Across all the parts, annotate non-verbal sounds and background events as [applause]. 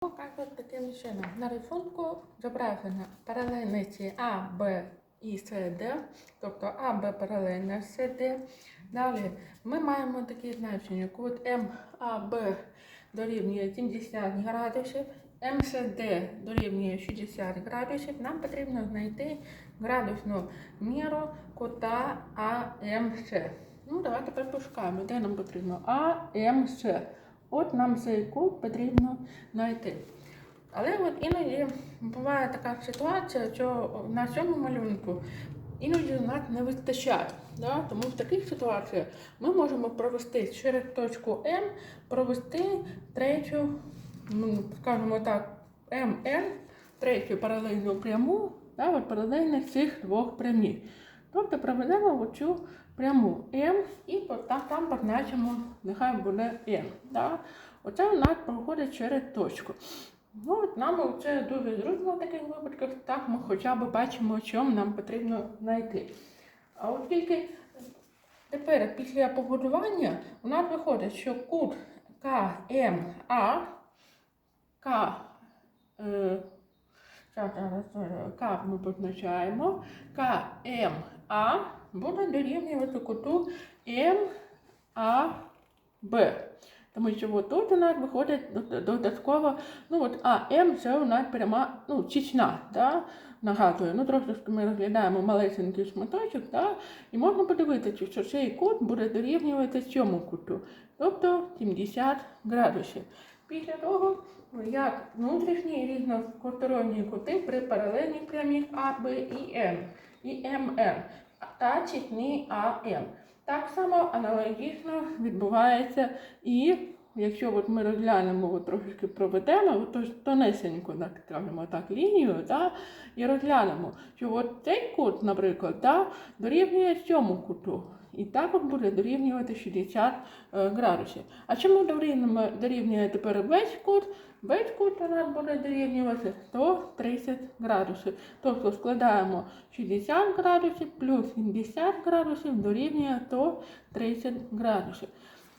Показують таким чином. На рисунку зображено паралельниці А, Б і С, Д, тобто А, Б паралельна С, Д. Далі ми маємо такі значення. Кут МАБ дорівнює 70 градусів, МСД дорівнює 60 градусів. Нам потрібно знайти градусну міру кута АМС. Ну, давайте тепер пошукаємо, де нам потрібно АМС. От нам цей кут потрібно знайти. Але от іноді буває така ситуація, що на цьому малюнку іноді у нас не вистачає. Да? Тому в таких ситуаціях ми можемо провести через точку М, провести третю, ну, скажімо так, МН, третю паралельну пряму, да? от паралельно цих двох прямів. Тобто проведемо оцю пряму М і там, позначимо, нехай буде М. Да? Оце у нас проходить через точку. Ну, от нам це дуже зручно в таких випадках, так ми хоча б бачимо, що нам потрібно знайти. А от тільки тепер після побудування у нас виходить, що кут КМА, К, е, К ми позначаємо, КМА буде дорівнювати куту МАБ. Тому що от тут у нас виходить дод- додатково, ну от АМ це у нас пряма, ну, чічна, да? нагадую. Ну, трошки ми розглядаємо малесенький шматочок, да? і можна подивитися, що цей кут буде дорівнювати цьому куту, тобто 70 градусів. Після того, як внутрішні і кути при паралельній прямій А, Б і М, і МН, та чітні АМ. Так само аналогічно відбувається і якщо от ми розглянемо, от трошки проведемо, то тонесенько, так скажімо так, лінію, да, і розглянемо, що от цей кут, наприклад, да, дорівнює цьому куту. І так буде дорівнювати 60 е, градусів. А чому дорівнює, тепер весь кут? Весь кут у нас буде дорівнювати 130 градусів. Тобто складаємо 60 градусів плюс 70 градусів дорівнює 130 градусів.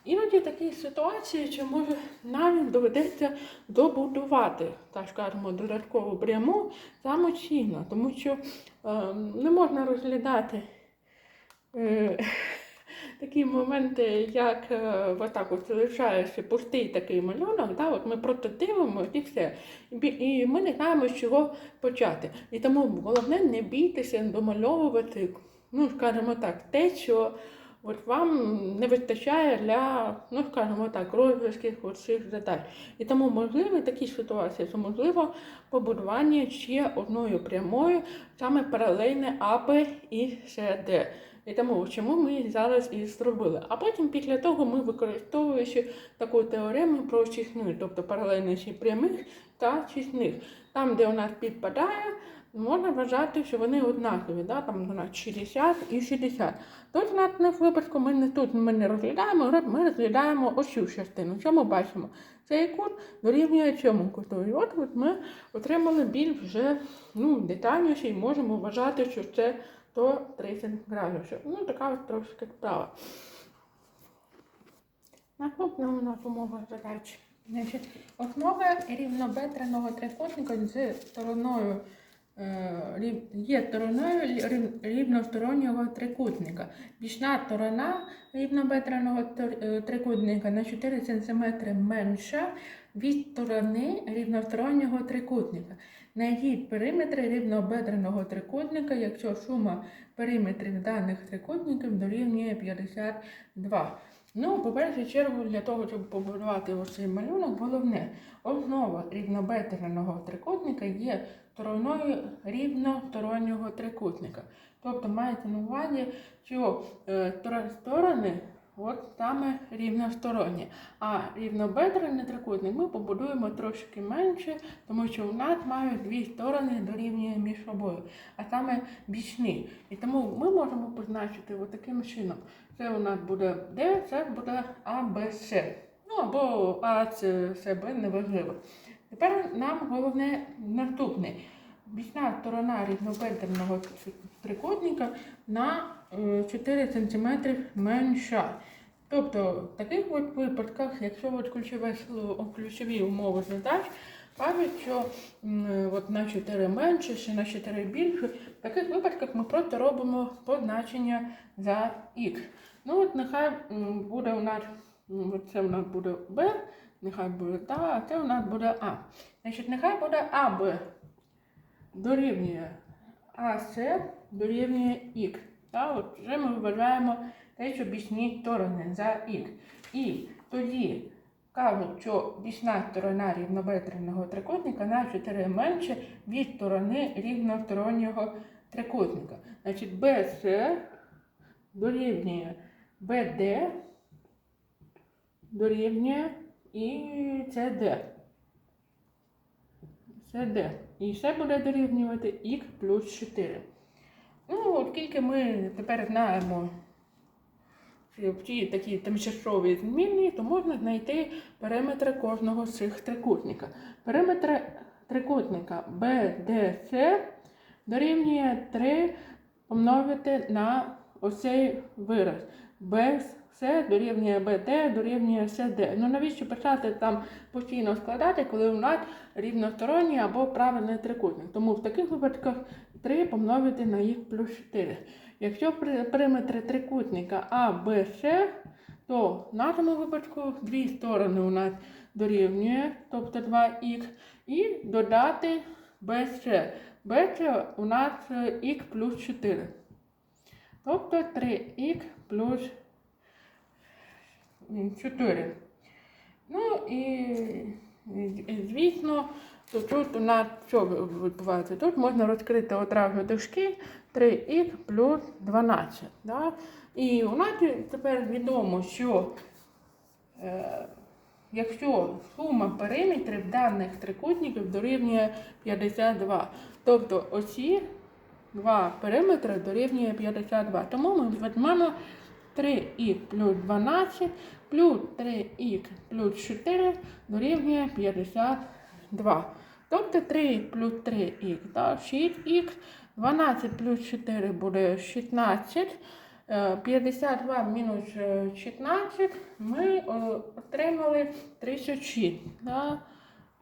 Іноді такі ситуації, що може навіть доведеться добудувати, так скажемо, додаткову пряму самостійно, тому що е, не можна розглядати [laughs] такі моменти, як е, отак от залишається пустий такий малюнок, да, от ми просто дивимося і все. І, ми не знаємо, з чого почати. І тому головне не бійтеся домальовувати, ну, скажімо так, те, що от вам не вистачає для, ну, скажімо так, розв'язків цих задач. І тому можливі такі ситуації, що можливо побудування ще одною прямою, саме паралельне АБ і СД. І тому чому ми зараз і зробили. А потім після того ми використовуючи таку теорему про чисни, тобто паралельності прямих та чисних. Там, де у нас підпадає, можна вважати, що вони однакові, да? там у нас 60 і 60. Тут в нас випадку ми не тут ми не розглядаємо, ми розглядаємо ось цю частину. Що ми бачимо? Цей кут дорівнює цьому куту. І от, от ми отримали більш вже ну, детальніше і можемо вважати, що це 130 градусів. Ну, така ось трошки справа. Наступна у нас умова задачі. Значить, основа рівнобедреного трикутника з стороною е, є стороною рів- рівностороннього трикутника. Бічна сторона рівнобедреного е, трикутника на 4 см менша від сторони рівностороннього трикутника. Знайдіть периметри рівнобедреного трикутника, якщо сума периметрів даних трикутників дорівнює 52. Ну, по першу чергу, для того, щоб побудувати ось цей малюнок, головне, основа рівнобедреного трикутника є стороною рівностороннього трикутника. Тобто маєте на увазі, що е, сторони от саме рівносторонні. А рівнобедрений трикутник ми побудуємо трошки менше, тому що у нас мають дві сторони дорівнює між собою, а саме бічні. І тому ми можемо позначити таким чином. Це у нас буде D, це буде А, Б, С. Ну або А, С, Б, неважливо. Тепер нам головне наступне. Бічна сторона рівнобедреного трикутника на е, 4 см менша. Тобто в таких от випадках, якщо от ключове слово, ключові умови задач кажуть, що от на 4 менше чи на 4 більше. В таких випадках ми просто робимо позначення за х. Ну от нехай буде у нас, це у нас буде b, нехай буде та, а це у нас буде а. Значить, нехай буде АБ дорівнює АС дорівнює х. Вже ми вважаємо що бічні сторони за х. І тоді кажуть, що бічна сторона рівнобедреного трикутника на 4 менше від сторони рівностороннього трикутника. Значить, БС дорівнює БД дорівнює і СД. СД. І все буде дорівнювати х плюс 4. Ну, оскільки ми тепер знаємо ті такі тимчасові змінні, то можна знайти периметри кожного з цих трикутника. Периметр трикутника BDC дорівнює 3 помножити на оцей вираз. BC дорівнює BD дорівнює CD. Ну навіщо писати там постійно складати, коли у нас рівносторонній або правильний трикутник? Тому в таких випадках 3 помножити на х плюс 4. Якщо при- периметр трикутника А, Б, С, то в нашому випадку дві сторони у нас дорівнює, тобто 2х, і додати БС. БС у нас х плюс 4. Тобто 3х плюс 4. Ну і, звісно, тут у нас що відбувається? Тут можна розкрити одразу дужки 3х плюс 12. Да? І у нас тепер відомо, що е, якщо сума периметрів даних трикутників дорівнює 52, тобто оці два периметри дорівнює 52. Тому ми візьмемо 3х плюс 12 плюс 3х плюс 4 дорівнює 52. Тобто 3 плюс 3х, да, 6х, 12 плюс 4 буде 16. е, 52 мінус е, 16 ми е, отримали 36. Да.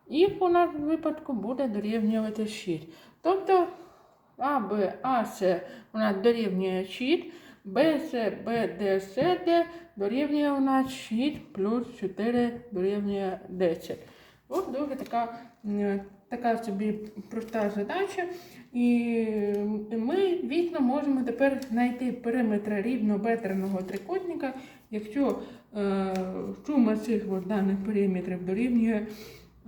І у нас в випадку буде дорівнювати 6. Тобто а, Б, А, С у нас дорівнює 6, Б, С, Б, Д, С, Д дорівнює у нас 6 плюс 4 дорівнює 10. От дуже така, така собі проста задача. І ми, звісно, можемо тепер знайти периметр рівнобедреного трикутника, якщо е, сума цих даних периметрів дорівнює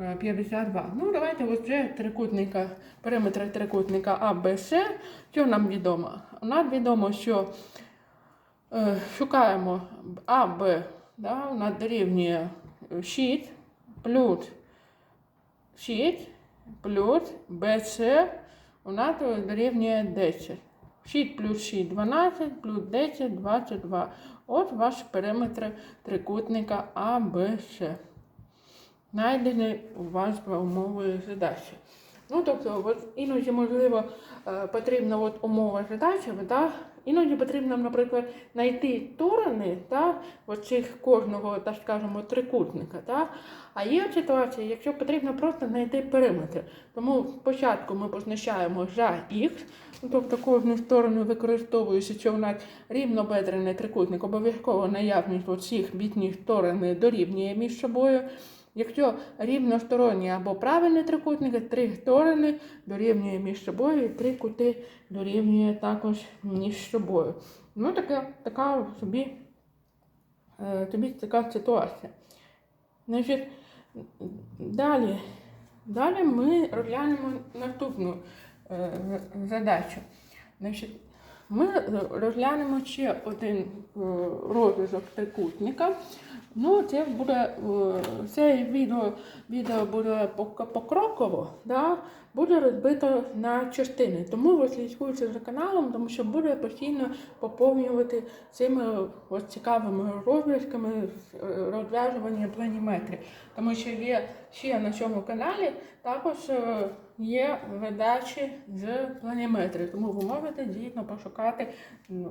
52. Ну, давайте ось вже трикутника, периметр трикутника А, Б, С. Що нам відомо? У нас відомо, що е, шукаємо А, Б, да, у нас дорівнює 6 плюс 6 плюс БС у нас дорівнює 10. 6 плюс 6 12 плюс 10 22. От ваш периметр трикутника А, Б, у вас за умовою задачі. Ну, тобто, от іноді, можливо, е, потрібна от умова задачі, да? іноді потрібно, наприклад, знайти сторони от цих кожного, так скажемо, трикутника. Да? А є ситуація, якщо потрібно просто знайти периметр. Тому спочатку ми позначаємо за х, ну, тобто кожну сторону використовуючи, що у нас рівнобедрений трикутник, обов'язково наявність оцих бітних сторон дорівнює між собою. Якщо рівносторонні або правильні трикутники, три сторони дорівнює між собою, і три кути дорівнює також між собою. Ну, така, така собі, е, тобі така ситуація. Значить, далі, далі ми розглянемо наступну е, задачу. Значить, ми розглянемо ще один е, розв'язок трикутника. Ну, це буде е, це відео, відео буде пок- покроково, да, буде розбито на частини. Тому ви слідкуйте за каналом, тому що буде постійно поповнювати цими ось цікавими розв'язками е, розв'язування планіметрів. Тому що є ще на цьому каналі також е, є задачі з планіметрів. Тому ви можете дійсно пошукати.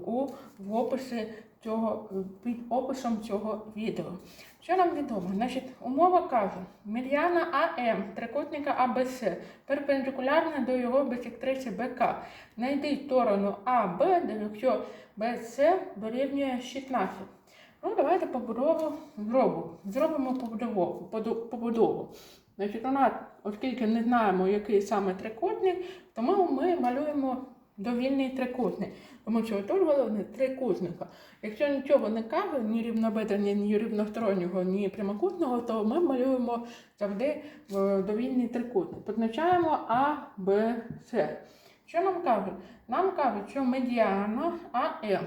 у в описі цього під описом цього відео. Що нам відомо? Значить, умова каже, медіана АМ трикутника АБС перпендикулярна до його бисектриси БК. Знайди сторону АБ, де якщо БС дорівнює 16. Ну, давайте побудову зробимо. Зробимо побудову. побудову. Значить, у нас, оскільки не знаємо, який саме трикутник, тому ми малюємо довільний трикутник. Тому що тут головне трикутника. Якщо нічого не каже, ні рівнобедрення, ні рівностороннього, ні прямокутного, то ми малюємо завжди е, довільний трикутник. Позначаємо А, Б, С. Що нам кажуть? Нам кажуть, що медіана АМ.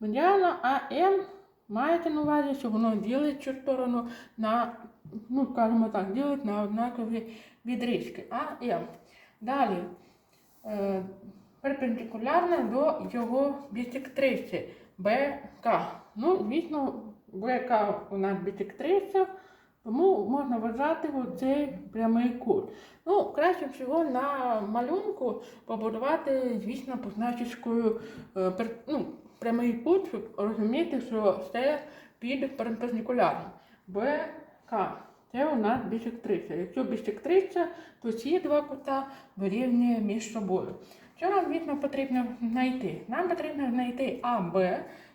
Медіана АМ маєте на увазі, що воно ділить цю сторону на, ну, скажімо так, ділить на однакові відрізки. АМ. Далі. Перпендикулярна до його бісектриси БК. Ну, звісно, БК у нас бісектриця, тому можна вважати цей прямий кут. Ну, краще всього на малюнку побудувати, звісно, позначечкою е, ну, прямий кут, щоб розуміти, що це під перпендикулярним. БК. Це у нас бісектриця. Якщо бісектриця, то ці два кута вирівнює між собою. Що нам звісно потрібно знайти? Нам потрібно знайти АБ,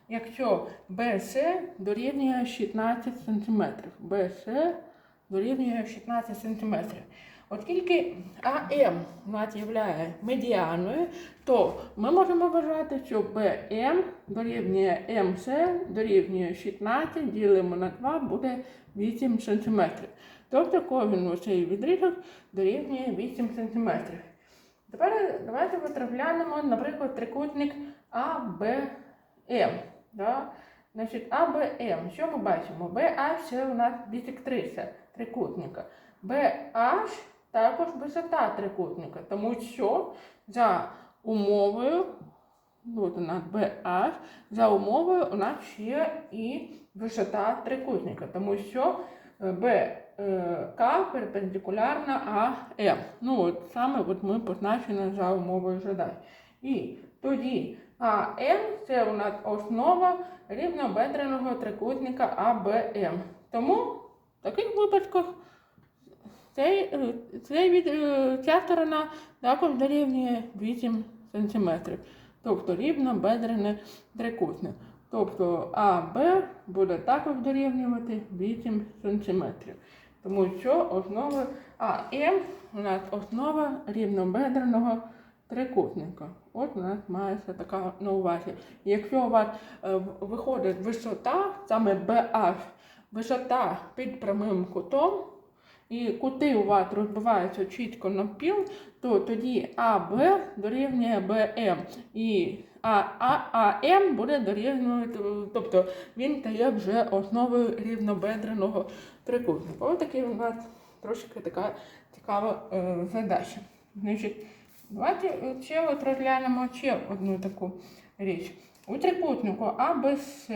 якщо БС дорівнює 16 см. БС дорівнює 16 см. Оскільки АМ у нас є медіаною, то ми можемо вважати, що БМ дорівнює МС дорівнює 16, ділимо на 2, буде 8 см. Тобто кожен оцей відрізок дорівнює 8 см. Тепер давайте розглянемо, наприклад, трикутник АБМ. Да? Значить, АБМ. Що ми бачимо? BH це у нас бісектриса трикутника. BH також висота трикутника, тому що за умовою, ну, от у BH, за умовою у нас ще і висота трикутника, тому що е, БК перпендикулярна АМ. Ну, от саме от ми позначені за умовою задач. І тоді АМ це у нас основа рівнобедреного трикутника АБМ. Тому в таких випадках цей, е, цей від, е, ця сторона також дорівнює 8 см. Тобто рівнобедрений трикутник. Тобто АБ буде також дорівнювати 8 см. Тому що основа АМ у нас основа рівнобедреного трикутника. От у нас мається така на увазі. Якщо у вас е, виходить висота, саме BH, висота під прямим кутом, і кути у вас розбиваються чітко на піл, то тоді АБ дорівнює БМ. І а, а, АМ буде дорівнювати, тобто він дає вже основою рівнобедреного трикутника. Ось такий у нас трошки така цікава е, задача. Значить, давайте ще от розглянемо ще одну таку річ. У трикутнику АБС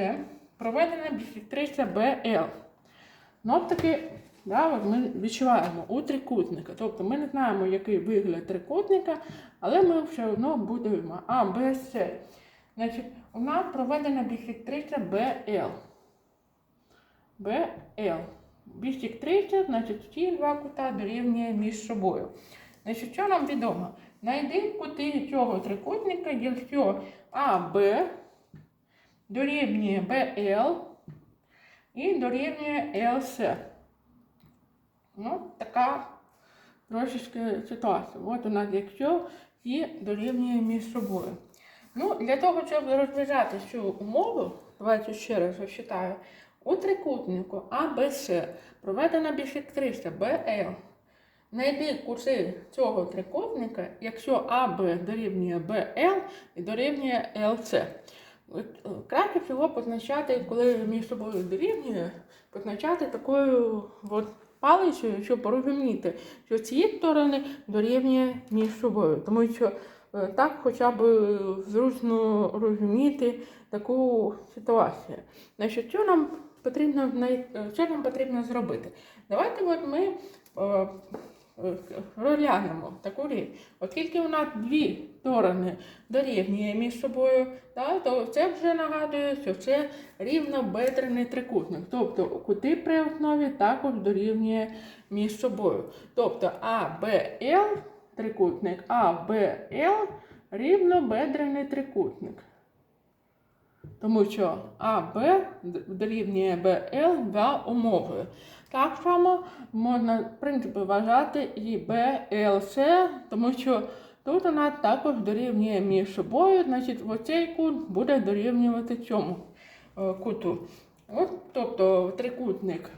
проведена бісектриця БЛ. От таки, да, ми відчуваємо у трикутника. Тобто ми не знаємо, який вигляд трикутника, але ми все одно будуємо А, Б, С. Значить, у нас проведена бісектриця БЛ. БЛ. Бісектриця, значить, ці два кута дорівнює між собою. Значить, що нам відомо? Найди кути цього трикутника, якщо АБ дорівнює БЛ і дорівнює ЛС. Ну, така трошечки ситуація. От у нас якщо ці дорівнює між собою. Ну, для того, щоб розв'язати цю умову, давайте ще раз зачитаю. У трикутнику АБС проведена бісектриса БЛ. Знайди кути цього трикутника, якщо АБ дорівнює БЛ і дорівнює ЛС. Е, Краще всього позначати, коли між собою дорівнює, позначати такою от палицею, щоб порозуміти, що ці сторони дорівнює між собою. Тому що е, так хоча б е, зручно розуміти таку ситуацію. Значить, що нам потрібно е, що нам потрібно зробити? Давайте от ми розглянемо таку річ. Оскільки нас дві сторони дорівнює між собою, да, то це вже нагадує, що це рівнобедрений трикутник. Тобто кути при основі також дорівнює між собою. Тобто АБЛ трикутник, АБЛ рівнобедрений трикутник. Тому що АБ дорівнює БЛ за умовою. Так само можна, в принципі, вважати і БЛС, тому що тут вона також дорівнює між собою, значить оцей кут буде дорівнювати цьому е, куту. От, тобто трикутник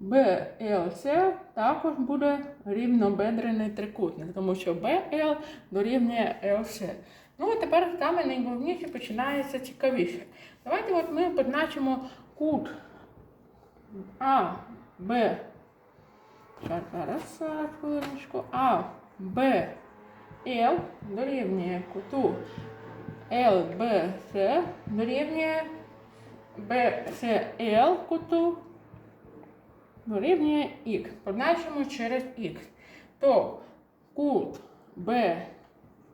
BLC також буде рівнобедрений трикутник, тому що BL дорівнює LC. Ну, а тепер саме найголовніше починається цікавіше. Давайте от ми позначимо кут А, Б. Зараз, хвилиночку. А, Б, Л дорівнює куту ЛБС дорівнює БСЛ куту дорівнює Х. Позначимо через Х. То кут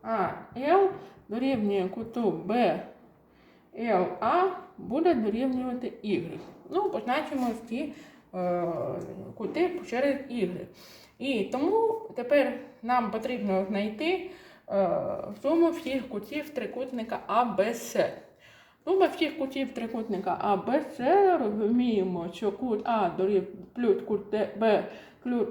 BAL дорівнює куту BLA буде дорівнювати Y. Ну, позначимо ці е, кути через Y. І тому тепер нам потрібно знайти е, суму всіх кутів трикутника ABC. Сума всіх кутів трикутника ABC розуміємо, що кут А дорів плюс кут Б плюс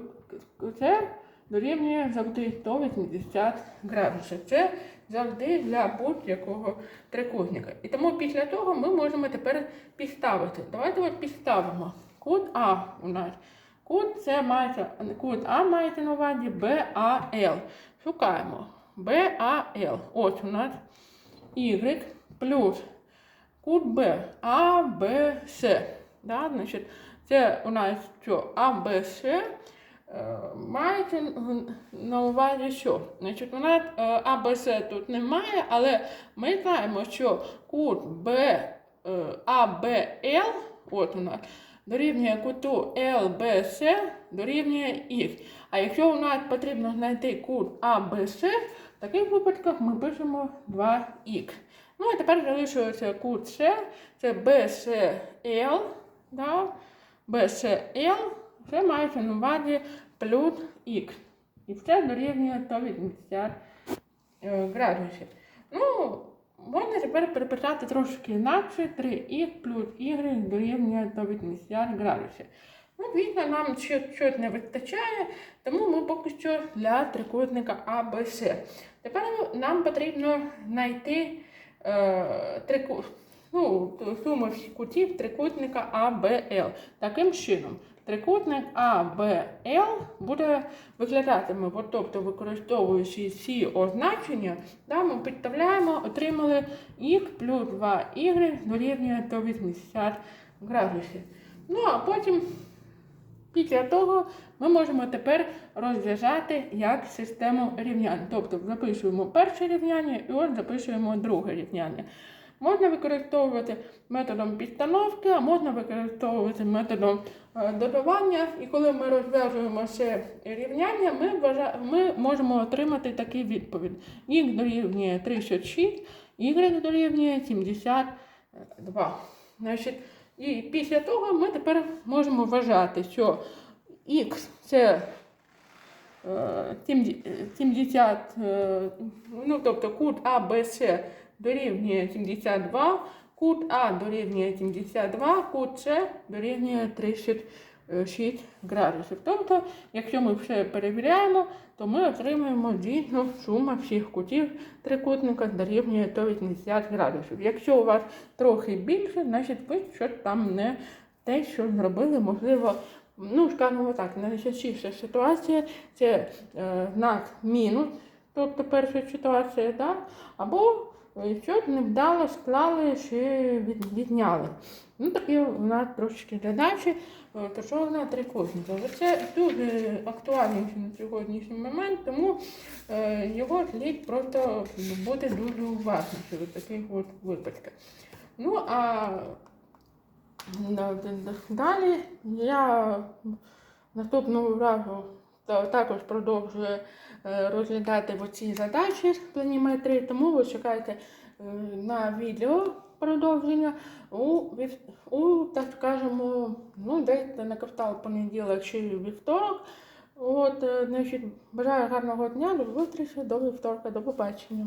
С дорівнює завжди 180 градусів. Це завжди для будь-якого трикутника. І тому після того ми можемо тепер підставити. Давайте от підставимо. Кут А у нас. Кут, це мається, кут А мається на увазі БАЛ. Шукаємо. БАЛ. Ось у нас Y плюс кут Б, А, Б, С. Да? Значить, це у нас що А, Б, С мається на увазі що? Значить, нас е, А, тут немає, але ми знаємо, що кут Б, е, А, Л, от у нас, дорівнює куту ЛБС дорівнює Х. А якщо у нас потрібно знайти кут АБС, в таких випадках ми пишемо 2х. Ну, а тепер залишується кут С, це BCL, да? BCL, це мається на увазі плюс Х. І це дорівнює 180 е, градусів. Ну, можна тепер переписати трошки інакше, 3х плюс y дорівнює 180 градусів. Ну, звісно, нам щось, не вистачає, тому ми поки що для трикутника ABC. Тепер нам потрібно знайти е, трику, ну, суму всіх кутів трикутника ABL. Таким чином, трикутник ABL буде виглядати, ми, от, тобто використовуючи ці означення, да, ми підставляємо, отримали х плюс 2y дорівнює 180 градусів. Ну, а потім Після того ми можемо тепер розв'язати як систему рівнянь. Тобто записуємо перше рівняння і от записуємо друге рівняння. Можна використовувати методом підстановки, а можна використовувати методом е, додавання. І коли ми розв'язуємо це рівняння, ми, ми можемо отримати таку відповідь. Х дорівнює 36, y дорівнює 72. Значить, і після того ми тепер можемо вважати, що х це е, 70, е, ну, тобто кут АБС дорівнює 72, кут А дорівнює 72, кут С дорівнює 36 градусів. Тобто, якщо ми все перевіряємо, то ми отримуємо дійсно сума всіх кутів трикутника дорівнює 180 градусів. Якщо у вас трохи більше, значить ви щось там не те, що зробили, можливо, ну, скажімо так, найчастіша ситуація це е, знак мінус, тобто перша ситуація, да? або е, щось невдало склали чи відняли. Ну, такі у нас трошечки задачі стосовно трикутника. Це дуже актуальніше на сьогоднішній момент, тому е, його слід просто бути дуже уважним щодо таких от випадків. Ну, а да- да- да- далі я наступного разу також продовжує розглядати розглядати оці задачі з планіметрії, тому ви чекайте е, на відео продовження у, у так скажемо, ну, десь на квартал понеділок чи вівторок. От, е, значить, бажаю гарного дня, до зустрічі, до вівторка, до побачення.